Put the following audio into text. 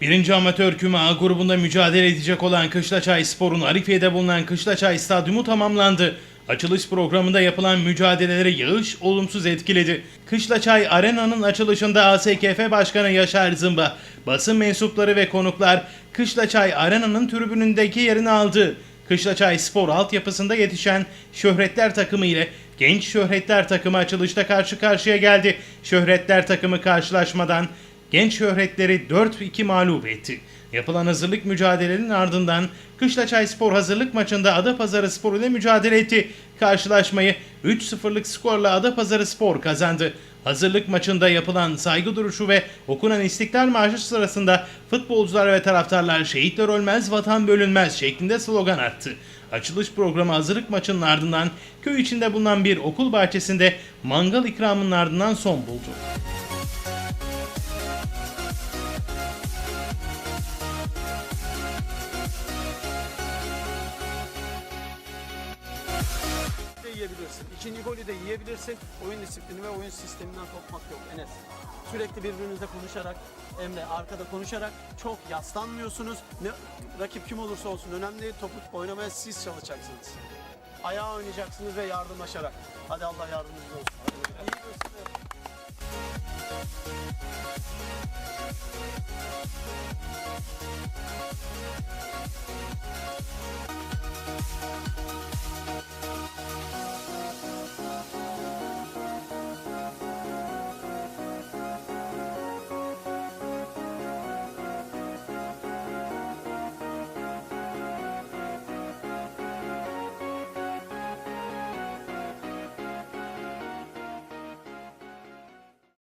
Birinci amatör küme A grubunda mücadele edecek olan Kışlaçay Spor'un Arifiye'de bulunan Kışlaçay Stadyumu tamamlandı. Açılış programında yapılan mücadeleleri yağış olumsuz etkiledi. Kışlaçay Arena'nın açılışında ASKF Başkanı Yaşar Zımba, basın mensupları ve konuklar Kışlaçay Arena'nın tribünündeki yerini aldı. Kışlaçay Spor altyapısında yetişen Şöhretler takımı ile Genç Şöhretler takımı açılışta karşı karşıya geldi. Şöhretler takımı karşılaşmadan Genç Şöhretleri 4-2 mağlup etti. Yapılan hazırlık mücadelenin ardından Kışlaçay Spor hazırlık maçında Adapazarı Spor ile mücadele etti. Karşılaşmayı 3-0'lık skorla Adapazarı Spor kazandı. Hazırlık maçında yapılan saygı duruşu ve okunan İstiklal Marşı sırasında futbolcular ve taraftarlar şehitler ölmez, vatan bölünmez şeklinde slogan attı. Açılış programı hazırlık maçının ardından köy içinde bulunan bir okul bahçesinde mangal ikramının ardından son buldu. Yiyebilirsin. İkinci golü de yiyebilirsin. Oyun disiplini ve oyun sisteminden kopmak yok Enes. Sürekli birbirinizle konuşarak, Emre arkada konuşarak çok yaslanmıyorsunuz. Ne, rakip kim olursa olsun önemli. Topu oynamaya siz çalışacaksınız. Ayağa oynayacaksınız ve yardımlaşarak. Hadi Allah yardımcınız olsun.